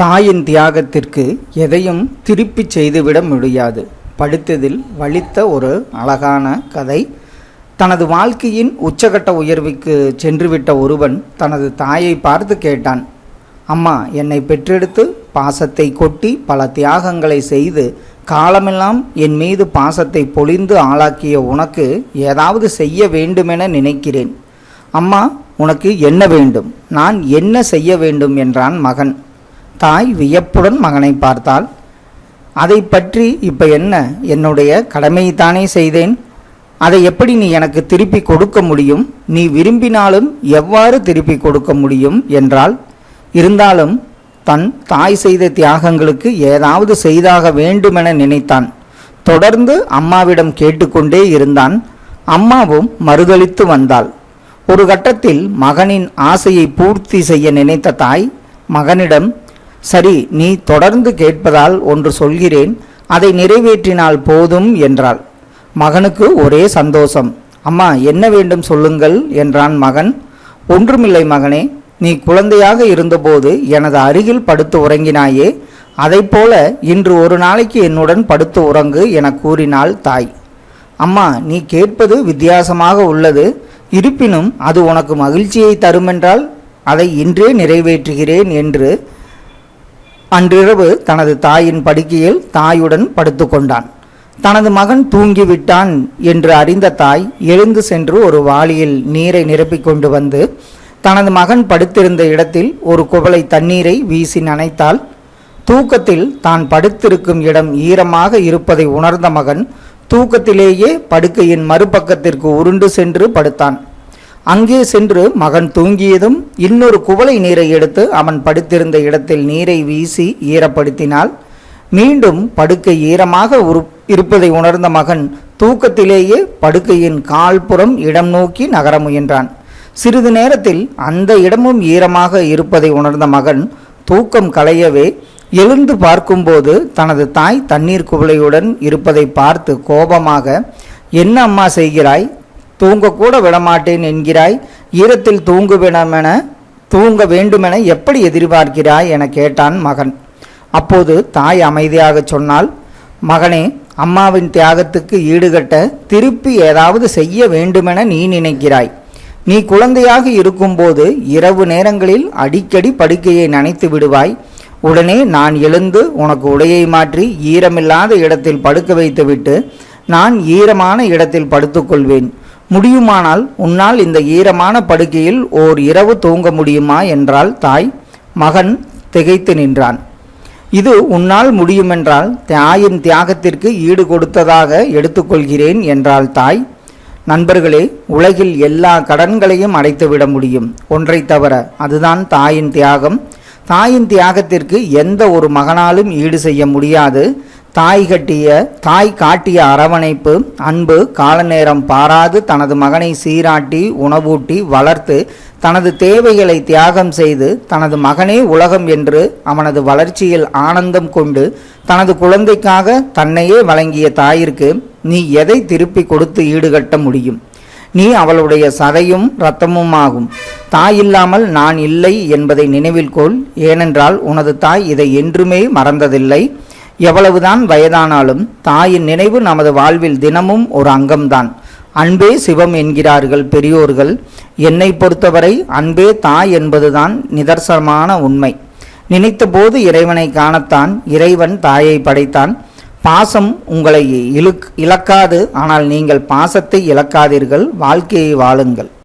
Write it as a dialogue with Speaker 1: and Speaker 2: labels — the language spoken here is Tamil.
Speaker 1: தாயின் தியாகத்திற்கு எதையும் திருப்பி செய்துவிட முடியாது. படித்ததில் வலித்த ஒரு அழகான கதை. தனது வாழ்க்கையின் உச்சகட்ட உயர்வுக்கு சென்றுவிட்ட ஒருவன் தனது தாயை பார்த்து கேட்டான் அம்மா என்னை பெற்றெடுத்து பாசத்தை கொட்டி பல தியாகங்களை செய்து காலமெல்லாம் என் மீது பாசத்தை பொழிந்து ஆளாக்கிய உனக்கு ஏதாவது செய்ய வேண்டுமென நினைக்கிறேன். அம்மா உனக்கு என்ன வேண்டும்? நான் என்ன செய்ய வேண்டும்? என்றான் மகன். தாய் வியப்புடன் மகனை பார்த்தாள். அதை பற்றி இப்போ என்ன? என்னுடைய கடமையைத்தானே செய்தேன். அதை எப்படி நீ எனக்கு திருப்பி கொடுக்க முடியும்? நீ விரும்பினாலும் எவ்வாறு திருப்பி கொடுக்க முடியும்? என்றால் இருந்தாலும் தன் தாய் செய்த தியாகங்களுக்கு ஏதாவது செய்தாக வேண்டுமென நினைத்தான். தொடர்ந்து அம்மாவிடம் கேட்டுக்கொண்டே இருந்தான். அம்மாவும் மறுதளித்து வந்தாள். ஒரு கட்டத்தில் மகனின் ஆசையை பூர்த்தி செய்ய நினைத்த தாய் மகனிடம் சரி நீ தொடர்ந்து கேட்பதால் ஒன்று சொல்கிறேன் அதை நிறைவேற்றினால் போதும் என்றாள். மகனுக்கு ஒரே சந்தோஷம். அம்மா என்ன வேண்டும் சொல்லுங்கள் என்றான் மகன். ஒன்றுமில்லை மகனே நீ குழந்தையாக இருந்தபோது எனது அருகில் படுத்து உறங்கினாயே அதைப்போல இன்று ஒரு நாளைக்கு என்னுடன் படுத்து உறங்கு என கூறினாள் தாய். அம்மா நீ கேட்பது வித்தியாசமாக உள்ளது. இருப்பினும் அது உனக்கு மகிழ்ச்சியை தருமென்றால் அதை இன்றே நிறைவேற்றுகிறேன் என்று அன்றிரவு தனது தாயின் படுக்கையில் தாயுடன் படுத்துக்கொண்டான். தனது மகன் தூங்கிவிட்டான் என்று அறிந்த தாய் எழுந்து சென்று ஒரு வாளியில் நீரை நிரப்பிக் கொண்டு வந்து தனது மகன் படுத்திருந்த இடத்தில் ஒரு குவளை தண்ணீரை வீசி நனைத்தாள். தூக்கத்தில் தான் படுத்திருக்கும் இடம் ஈரமாக இருப்பதை உணர்ந்த மகன் தூக்கத்திலேயே படுக்கையின் மறுபக்கத்திற்கு உருண்டு சென்று படுத்தான். அங்கே சென்று மகன் தூங்கியதும் இன்னொரு குவளை நீரை எடுத்து அவன் படுத்திருந்த இடத்தில் நீரை வீசி ஈரப்படுத்தினாள். மீண்டும் படுக்கை ஈரமாக உரு இருப்பதை உணர்ந்த மகன் தூக்கத்திலேயே படுக்கையின் கால்புறம் இடம் நோக்கி நகர முயன்றான். சிறிது நேரத்தில் அந்த இடமும் ஈரமாக இருப்பதை உணர்ந்த மகன் தூக்கம் களையவே எழுந்து பார்க்கும்போது தனது தாய் தண்ணீர் குவளையுடன் இருப்பதை பார்த்து கோபமாக என்ன அம்மா செய்கிறாய்? தூங்கக்கூட விடமாட்டேன் என்கிறாய். ஈரத்தில் தூங்குவிடமென தூங்க வேண்டுமென எப்படி எதிர்பார்க்கிறாய் என கேட்டான் மகன். அப்போது தாய் அமைதியாக சொன்னால் மகனே அம்மாவின் தியாகத்துக்கு ஈடுகட்ட திருப்பி ஏதாவது செய்ய வேண்டுமென நீ நினைக்கிறாய். நீ குழந்தையாக இருக்கும்போது இரவு நேரங்களில் அடிக்கடி படுக்கையை நனைத்து விடுவாய். உடனே நான் எழுந்து உனக்கு உடையை மாற்றி ஈரமில்லாத இடத்தில் படுக்க வைத்துவிட்டு நான் ஈரமான இடத்தில் படுத்துக்கொள்வேன். முடியுமானால் உன்னால் இந்த ஈரமான படுக்கையில் ஓர் இரவு தூங்க முடியுமா என்றால் தாய் மகன் திகைத்து நின்றான். இது உன்னால் முடியுமென்றால் தாயின் தியாகத்திற்கு ஈடு கொடுத்ததாக எடுத்துக்கொள்கிறேன் என்றால் தாய். நண்பர்களே உலகில் எல்லா கடன்களையும் அடைத்துவிட முடியும். ஒன்றை தவிர அதுதான் தாயின் தியாகம். தாயின் தியாகத்திற்கு எந்த ஒரு மகனாலும் ஈடு செய்ய முடியாது. தாய் கட்டிய தாய் காட்டிய அரவணைப்பு அன்பு காலநேரம் பாராது தனது மகனை சீராட்டி உணவூட்டி வளர்த்து தனது தேவைகளை தியாகம் செய்து தனது மகனே உலகம் என்று அவனது வளர்ச்சியில் ஆனந்தம் கொண்டு தனது குழந்தைக்காக தன்னையே வழங்கிய தாயிற்கு நீ எதை திருப்பி கொடுத்து ஈடுகட்ட முடியும்? நீ அவளுடைய சதையும் இரத்தமும் ஆகும் தாய் இல்லாமல் நான் இல்லை என்பதை நினைவில் கொள். ஏனென்றால் உனது தாய் இதை என்றுமே மறந்ததில்லை. எவ்வளவுதான் வயதானாலும் தாயின் நினைவு நமது வாழ்வில் தினமும் ஒரு அங்கம்தான். அன்பே சிவம் என்கிறார்கள் பெரியோர்கள். என்னை பொறுத்தவரை அன்பே தாய் என்பதுதான் நிதர்சனமான உண்மை. நினைத்தபோது இறைவனை காணத்தான் இறைவன் தாயை படைத்தான். பாசம் உங்களை இழுக் இழக்காது ஆனால் நீங்கள் பாசத்தை இழக்காதீர்கள் வாழ்க்கையை வாழுங்கள்.